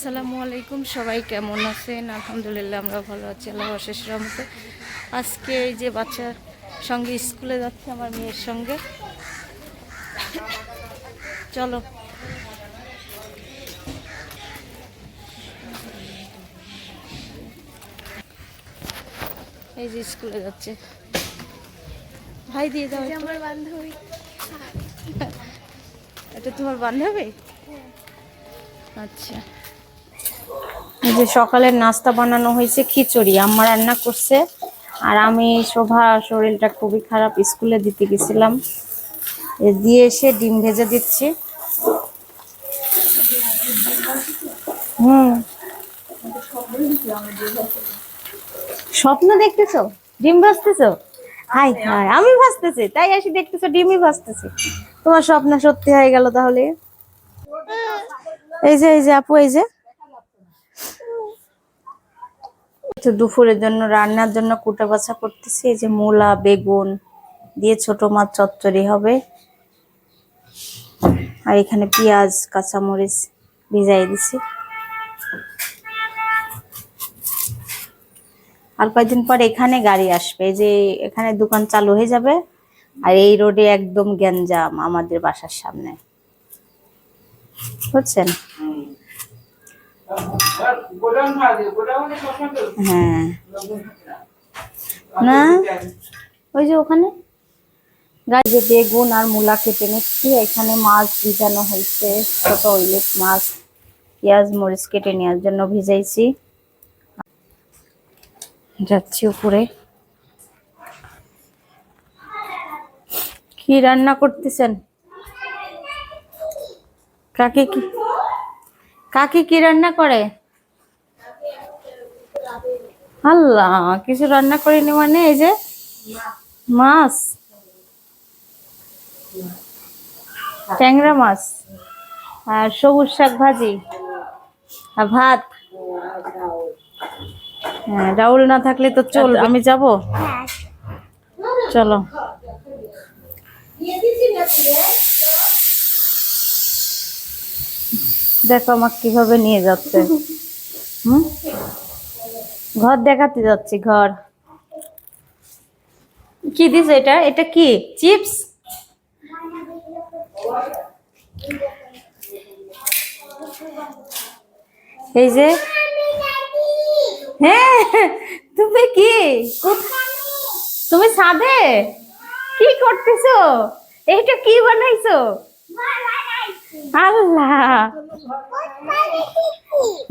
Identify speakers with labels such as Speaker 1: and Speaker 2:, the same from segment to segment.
Speaker 1: আসসালামু আলাইকুম সবাই কেমন আছেন? আলহামদুলিল্লাহ আমরা ভালো আছি আল্লাহ অশেষ রহমতে। আজকে এই যে বাচ্চার সঙ্গে স্কুলে যাচ্ছে আমার মেয়ের সঙ্গে। চলো। এই যে স্কুলে যাচ্ছে। ভাই দিয়ে দাও
Speaker 2: আমার বান্ধবী।
Speaker 1: এটা তোমার বান্ধবী? আচ্ছা। এই যে সকালের নাস্তা বানানো হয়েছে, খিচুড়ি। আম্মা রান্না করছে। আর আমি শোভা শরীরটা খুবই খারাপ, স্কুলে দিতে গেছিলাম। দিয়ে এসে ডিম ভেজে দিচ্ছি। হুম। স্বপ্ন দেখতেছো? ডিম ভাজতেছো? হাই হাই, আমি ভাজতেছি, তাই এসে দেখতেছো, ডিমই ভাজতেছি। তোমার স্বপ্ন সত্যি হয়ে গেল তাহলে? এই যে এই যে আপু, এই যে। তো দুপুরের জন্য, রান্নার জন্য কুটা বাছা করতেছি। এই যে মূলা, বেগুন দিয়ে ছোট মাছ চচ্চড়ি হবে। আর এখানে পেঁয়াজ, কাঁচামরিচ ভিজাই দিছি। আর কয়েকদিন পর এখানে গাড়ি আসবে। যে এখানে দোকান চালু হয়ে যাবে। আর এই রোডে একদম গ্যাঞ্জাম আমাদের বাসার সামনে। বুঝছেন? হ্যাঁ। না। ওই যে ওখানে? যে বেগুন আর মূলা কেটে নিচ্ছি এখানে মাছ ভিজানো হয়েছে ছোট ইলিশ মাছ পেঁয়াজ মরিচ কেটে নেওয়ার জন্য ভিজাইছি। যাচ্ছি উপরে। কি রান্না করতেছেন? কাকে কি কাকে কি রান্না করে? আল্লাহ, কিছু রান্না করিনি মানে? এই যে মাছ। ট্যাংরা মাছ আর সবুজ শাক ভাজি আর ভাত। হ্যাঁ রাউল না থাকলে তো চল আমি যাব? চলো। দেখো আমাকে কীভাবে নিয়ে যাচ্ছে। হুম? ঘর দেখাতে যাচ্ছি, ঘর। কি দিস এটা? এটা কি? চিপস? এই যে। হ্যাঁ তুমি কি? তুমি সাধে কি করতেছো? এইটা কি বানাইছো? আল্লাহ।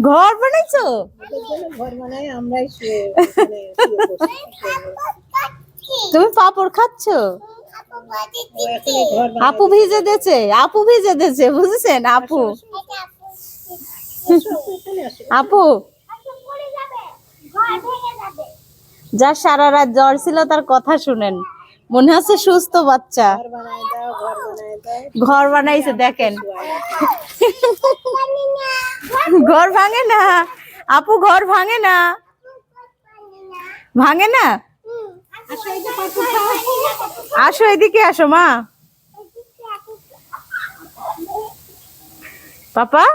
Speaker 1: ঘর বানাইছো? তুমি পাপড় খাচ্ছ? আপু ভিজে দিয়েছে, আপু ভিজে দিয়েছে, বুঝেছেন, আপু? আপু? যার সারা রাত জ্বর ছিল, তার কথা শুনেন। মনে হচ্ছে সুস্থ বাচ্চা।
Speaker 2: ঘর
Speaker 1: বানাইছে দেখেন। ঘর ভাঙে না। আপু ঘর ভাঙে না। ভাঙে না? আসো এদিকে আসো মা। পাপা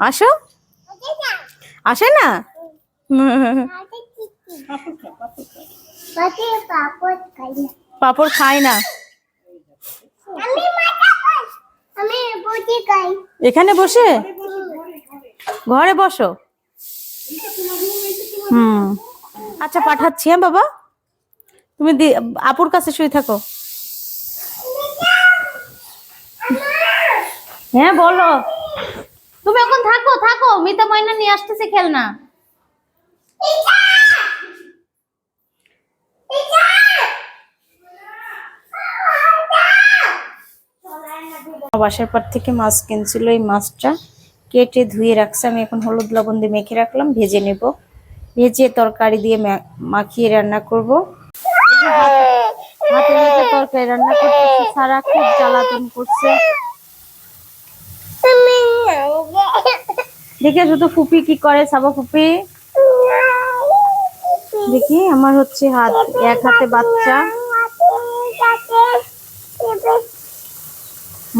Speaker 1: আসো। আসে না? পাপড় খায় না
Speaker 2: আমি বুঝি গাই
Speaker 1: এখানে বসে? ঘরে বসো। হুম। আচ্ছা পাঠাচ্ছি হ্যাঁ বাবা। তুমি আপুর কাছে শুয়ে থাকো। হ্যাঁ বলো। তুমি এখন থাকো থাকো। মিতা ময়না নিয়ে আসতেছে খেলনা। বাসার পর থেকে মাছ কিনছিল এই মাছটা। কেটে ধুয়ে রাখছে। আমি এখন হলুদ লবণ দিয়ে মেখে রাখলাম, ভেজে নেব। ভেজে তরকারি দিয়ে মাখিয়ে রান্না করব। তরকারি রান্না করতেছে, সারা খুব জ্বালাতন করছে। দেখে শুধু ফুপি কি করে, সাবা ফুপি? দেখি, আমার হচ্ছে হাত এক হাতে বাচ্চা।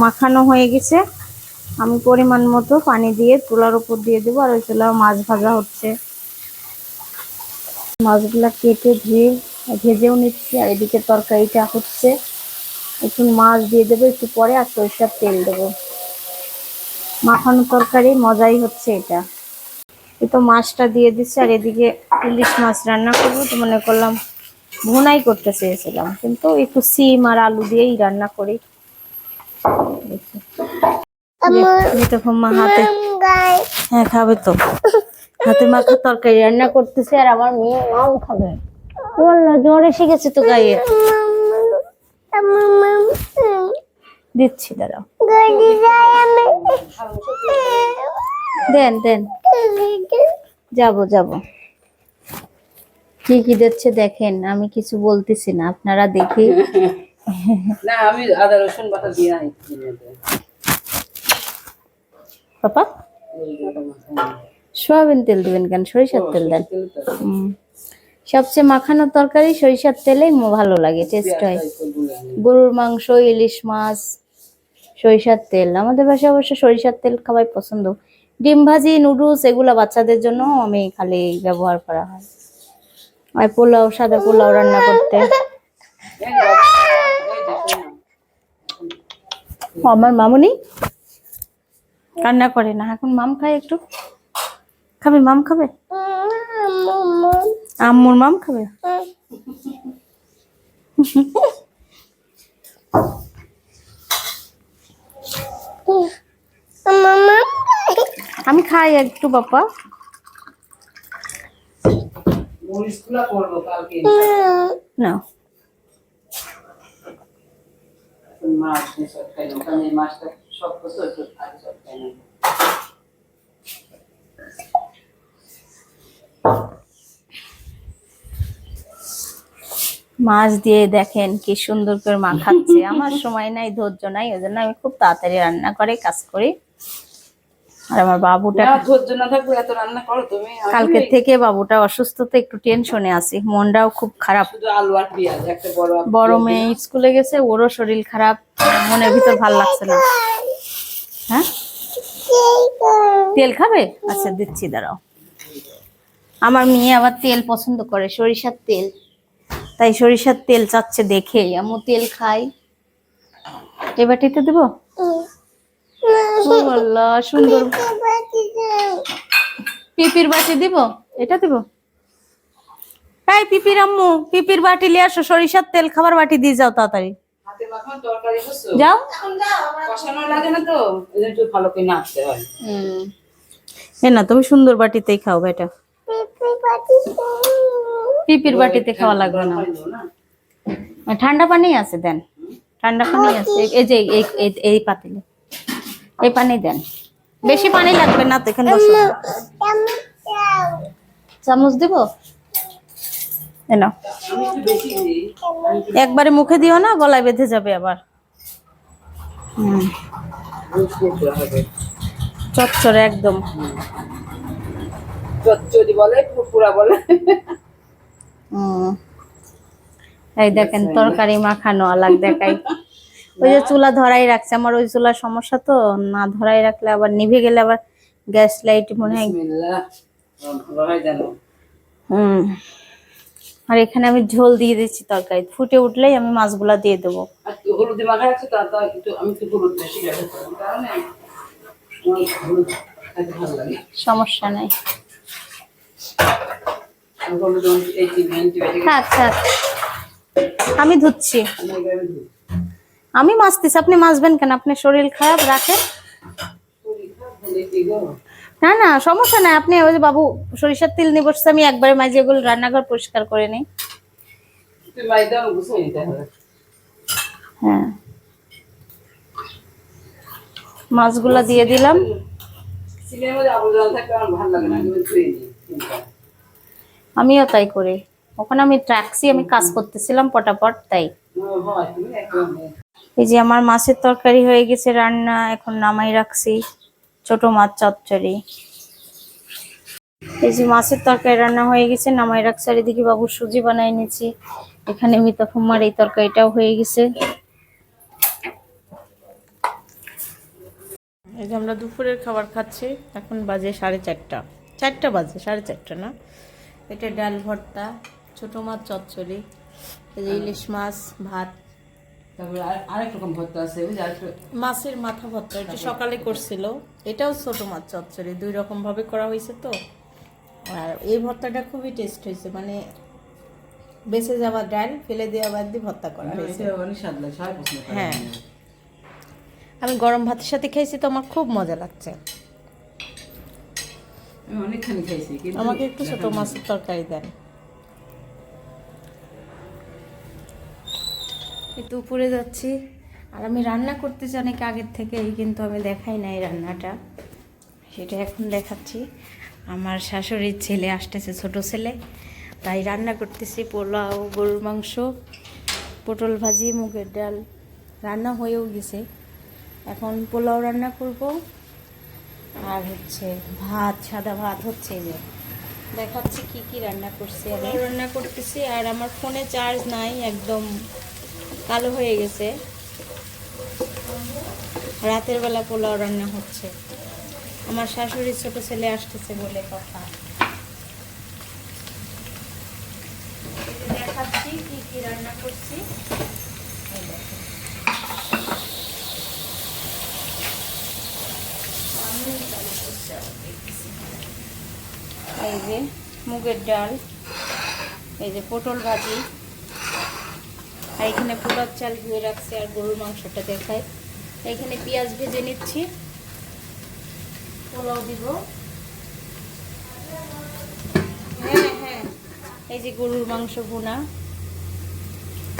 Speaker 1: মাখানো হয়ে গেছে। আমি পরিমাণ মতো পানি দিয়ে চুলার উপর দিয়ে দেবো আর ওই চুলা মাছ ভাজা হচ্ছে। মাছগুলা কেটে ধুয়ে ভেজেও নিচ্ছি আর এদিকে তরকারিটা হচ্ছে। একটু মাছ দিয়ে দেবো, একটু পরে আর সরিষার তেল দেবো। মাখানো তরকারি মজাই হচ্ছে এটা। এ তো মাছটা দিয়ে দিচ্ছি আর এদিকে ইলিশ মাছ রান্না করব। তো মনে করলাম ভুনাই করতে চেয়েছিলাম, কিন্তু একটু সিম আর আলু দিয়েই রান্না করি। দেখি। যেটা মা হাতে। হ্যাঁ খাবে তো। হাতে মাখা তরকারি রান্না করতেছে আর আমার মেয়ে মাও খাবে। বলল জ্বর এসে গেছে তো গায়ে। দিচ্ছি দাঁড়াও। দেন দেন। যাব যাব। কি কি দিচ্ছে দেখেন আমি কিছু বলতেছি না আপনারা দেখি
Speaker 3: না, আমি আদা, রসুন বাটা দিয়ে
Speaker 1: পাপা? তেল দিবেন কেন? সরিষার তেল দেন। সবচেয়ে মাখানো তরকারি সরিষার তেলেই ভালো লাগে টেস্ট হয়। গরুর মাংস, ইলিশ মাছ, সরিষার তেল। আমাদের বাসায় অবশ্য সরিষার তেল খাওয়াই পছন্দ। ডিম ভাজি, নুডলস এগুলো বাচ্চাদের জন্য আমি খালি ব্যবহার করা হয়। আর পোলাও, সাদা পোলাও রান্না করতে। আমার মামুনি কান্না করে না। এখন মাম খায় একটু। খাবে? মাম খাবে? আম্মুর মাম খাবে? আমি খাই একটু
Speaker 3: কালকে?
Speaker 1: না
Speaker 3: মাছ খাইলাম কারণ que মাছটা সব একটু আগে সব খাইলাম
Speaker 1: মাছ দিয়ে দেখেন কি সুন্দর করে মাখাচ্ছে আমার সময় নাই, ধৈর্য নাই, ওই জন্য আমি খুব তাড়াতাড়ি রান্না করে, কাজ করি। আর আমার বাবুটা
Speaker 3: না ধৈর্য না থাকবে এত রান্না করো তুমি আমি
Speaker 1: কালকে থেকে বাবুটা অসুস্থ তো একটু টেনশনে আছি। মনটাও খুব খারাপ।
Speaker 3: বড়
Speaker 1: মেয়ে স্কুলে গেছে ওরও শরীর খারাপ। মনের ভিতর ভালো লাগছে না। হ্যাঁ? তেল খাবে? আচ্ছা দিচ্ছি দাঁড়াও। আমার মেয়ে আবার তেল পছন্দ করে সরিষার তেল। তাই সরিষার তেল চাচ্ছে দেখে আমু তেল খাই এ বাটিতে দেবো? আল্লাহ সুন্দর। পিপির বাটি দিব? এটা দিব? তাই পিপির আম্মু পিপির বাটি নিয়ে আসো সরিষার তেল খাবার বাটি দিয়ে যাও তাড়াতাড়ি। যাও।
Speaker 3: না হয়।
Speaker 1: এ তুমি সুন্দর বাটিতেই খাও বেটা। পিপির বাটিতে খাওয়া লাগবে না। ঠান্ডা পানি আছে দেন। ঠান্ডা পানি আছে। এই যে এই পাতিলে। এই পানি দেন। বেশি পানি লাগবে না তো এখানে বসো। চামচ দিব? এ নাও।
Speaker 3: আমি একটু বেশি দিই
Speaker 1: একবারে মুখে দিও না গলায় বেঁধে যাবে আবার। চচ্চরে একদম।
Speaker 3: বলে বলে।
Speaker 1: এই দেখেন তরকারি মাখানো আলাগ দেখাই। ওই যে চুলা ধরাই রাখছে। আমার ওই চুলার সমস্যা তো না ধরাই রাখলে আবার নিভে গেলে আবার গ্যাস লাইট মনে হয় হুম। আর এখানে আমি ঝোল দিয়ে দিচ্ছি তরকারি। ফুটে উঠলেই আমি মাছগুলা দিয়ে দেবো।
Speaker 3: আর মাখা রাখছো তা তো আমি হলুদ বেশি হলুদ লাগে।
Speaker 1: সমস্যা নাই।
Speaker 3: আমি হলুদ
Speaker 1: থাক থাক আমি ধুচ্ছি।
Speaker 3: আমি
Speaker 1: মাছতেছি আপনি মাছবেন কেন? আপনি শরীর খারাপ, রাখেন। না না, সমস্যা নাই। আপনি ওই যে বাবু, সরিষার তেল নিয়ে বসছে, আমি একবারে মাঝে এগুলো রান্নাঘর পরিষ্কার করে নিই। হ্যাঁ। মাছগুলা দিয়ে দিলাম। আমিও তাই করি। ওখানে আমি ট্রাক্সি, আমি কাজ করতেছিলাম পটাপট, তাই। এই যে আমার মাছের তরকারি হয়ে গেছে রান্না, এখন নামাই রাখছি ছোট মাছ চচ্চড়ি। এই যে মাছের তরকারি রান্না হয়ে গেছে, নামাই রাখছি। আর এদিকে বাবু সুজি বানাই নিয়েছি এখানে মিতাফুম্মার এই তরকারিটাও হয়ে গেছে। এই যে আমরা দুপুরের খাবার খাচ্ছি, এখন বাজে সাড়ে চারটা। চারটা বাজে, সাড়ে চারটা না? এটা ডাল ভর্তা, ছোটো মাছ চচ্চড়ি, এই যে ইলিশ মাছ, ভাত।
Speaker 3: তারপরে আরেক রকম ভর্তা আছে ওই যে
Speaker 1: মাছের মাথা ভর্তা এটা সকালে করছিল। এটাও ছোট মাছ চচ্চড়ি দুই রকম ভাবে করা হয়েছে তো। আর এই ভর্তাটা খুবই টেস্ট হয়েছে মানে বেঁচে যাওয়া ডাল ফেলে দেওয়া বাদ দিয়ে ভর্তা করা হয়েছে।
Speaker 3: সবাই পছন্দ করে।
Speaker 1: হ্যাঁ। আমি গরম ভাতের সাথে খেয়েছি তো আমার খুব মজা লাগছে।
Speaker 3: খাইছি
Speaker 1: আমাকে একটু ছোট মাছের তরকারি দেন। একটু উপরে যাচ্ছি। আর আমি রান্না করতেছি অনেক আগের থেকেই, কিন্তু আমি দেখাই নাই রান্নাটা। সেটা এখন দেখাচ্ছি। আমার শাশুড়ির ছেলে আসতেছে, ছোট ছেলে। তাই রান্না করতেছি পোলাও, গরুর মাংস, পটল ভাজি, মুগের ডাল। রান্না হয়েও গেছে। এখন পোলাও রান্না করব। আর হচ্ছে ভাত, সাদা ভাত হচ্ছে যে। দেখাচ্ছি কি কি রান্না করছি আমি। রান্না করতেছি আর আমার ফোনে চার্জ নাই, একদম কালো হয়ে গেছে। রাতের বেলা পোলাও রান্না হচ্ছে। আমার শাশুড়ির ছোট ছেলে আসতেছে বলে কথা। এই যে মুগের ডাল, এই যে পটল ভাজি। আর এখানে পোলার চাল ধুয়ে রাখছি আর গরুর মাংসটা দেখায় এখানে পেঁয়াজ ভেজে নিচ্ছি। পোলাও দিব। হ্যাঁ হ্যাঁ। এই যে গরুর মাংস ভুনা।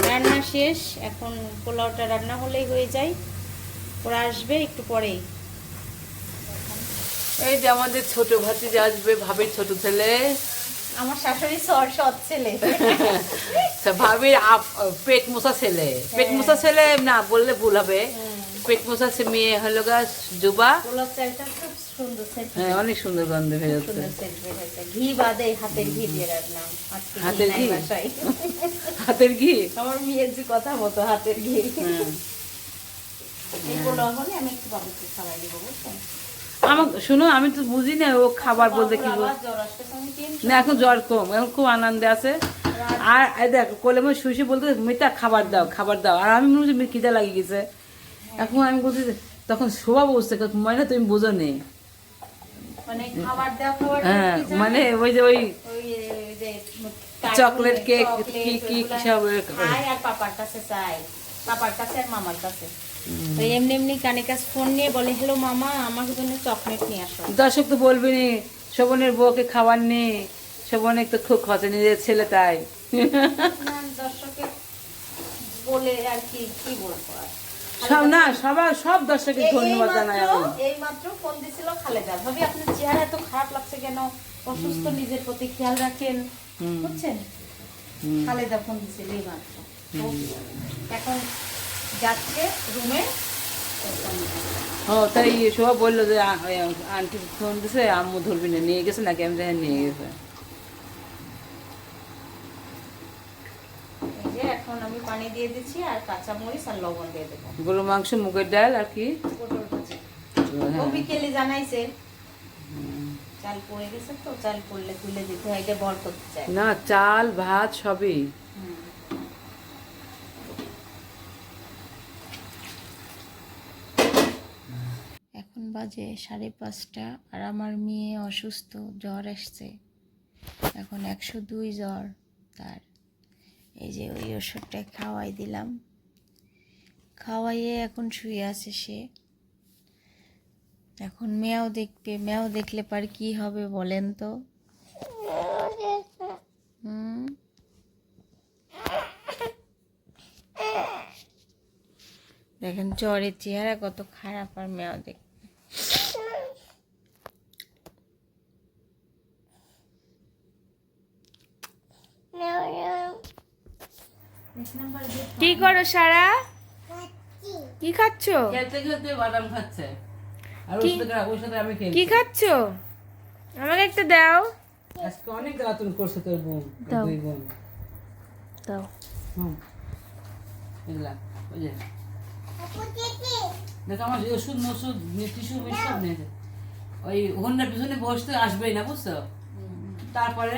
Speaker 1: রান্না শেষ। এখন পোলাওটা রান্না হলেই হয়ে যায়। ওরা আসবে একটু পরেই।
Speaker 3: এই যে আমাদের ছোট ভাতিজা আসবে, ভাবির ছোট ছেলে।
Speaker 1: আমার শাশুড়ি সর সৎ ছেলে।
Speaker 3: ভাবির পেট মোছা ছেলে। পেট মোছা ছেলে না বললে ভুল হবে। পেট মোছা সে মেয়ে হলো গা জুবা। হ্যাঁ অনেক সুন্দর গন্ধ হয়ে
Speaker 1: বেরোচ্ছে। ঘি বাদে হাতের ঘি দিয়ে
Speaker 3: হাতের ঘি? হাতের ঘি?
Speaker 1: আমার মেয়ের যে কথা মতো হাতের ঘি। এগুলো হলে আমি একটু বাবুকে খাওয়াই দিব বুঝছেন?
Speaker 3: আমার শুনো আমি তো বুঝি না ও খাবার বলতে কি না এখন জ্বর কম এখন খুব আনন্দে আছে। আর দেখ কোলে মধ্যে শুয়ে শুয়ে বলতে মিতা খাবার দাও খাবার দাও। আর আমি মনে হচ্ছে খিদা লাগিয়ে গেছে। এখন আমি বলছি তখন শোভা বসছে মানে তুমি বোঝো নেই
Speaker 1: মানে
Speaker 3: হ্যাঁ মানে ওই যে ওই চকলেট কেক, কি কি সব
Speaker 1: পাপার কাছে চাই পাপার কাছে আর মামার কাছে। এমনি এমনি কানে কাছে ফোন নিয়ে বলে হ্যালো মামা আমার জন্য চকলেট নিয়ে আসো।
Speaker 3: দর্শক তো বলবি নি শোভনের বউকে খাবার নি শোভনের তো খুব খরচা নিজের ছেলে তাই।
Speaker 1: না, বলে আর কি কি বলব
Speaker 3: সব না সবার সব দর্শকের
Speaker 1: এই-
Speaker 3: ধন্যবাদ জানাই আমি।
Speaker 1: এইমাত্র ফোন দিছিল খালেদা। ভাবি আপনার চেহারা এত খারাপ লাগছে কেন? অসুস্থ নিজের প্রতি খেয়াল রাখেন। বুঝছেন? খালেদা ফোন দিছিল এইমাত্র। তো এখন যাচ্ছে রুমে।
Speaker 3: ও তাই শোভা বলল যে আন্টি ফোন দিছে আম্মু ধরবি না নিয়ে গেছে নাকি? আমি নিয়ে গেছে।
Speaker 1: এখন আমি পানি দিয়ে দিচ্ছি আর কাঁচা মরিচ আর লবণ দিয়ে দেবো।
Speaker 3: গরু মাংস মুগের ডাল আর কি?
Speaker 1: পটল ভাজি। ও
Speaker 3: হ্যাঁ।
Speaker 1: বিকেলে জানাইছে। চাল পড়ে গেছে তো চাল পড়লে তুলে দিতে হয় এটা বর করতে চাই
Speaker 3: না চাল ভাত সবই।
Speaker 1: হুম। এখন বাজে সাড়ে পাঁচটা আর আমার মেয়ে অসুস্থ, জ্বর এসছে। এখন একশো দুই জ্বর তার। এই যে ওই ওষুধটা খাওয়াই দিলাম। খাওয়াইয়ে এখন শুয়ে আছে সে। এখন মেয়াও দেখবে, মেয়াও দেখলে পার কি হবে বলেন তো। দেখেন জ্বরের চেহারা কত খারাপ আর মেয়াও দেখ কি করো সারা? কি খাচ্ছো?
Speaker 3: বাদাম খাচ্ছে।
Speaker 1: কি খাচ্ছ? আমাকে একটা দাও।
Speaker 3: আজকে অনেক করছে তোর বোন দুই বোন।
Speaker 1: দাও।
Speaker 3: হুম। এগুলা ওই যে। দেখ আমার ওষুধ মসুদ টিসু সব নিয়ে ওই হন্যার পিছনে বসতে আসবেই না বুঝছ? তারপরে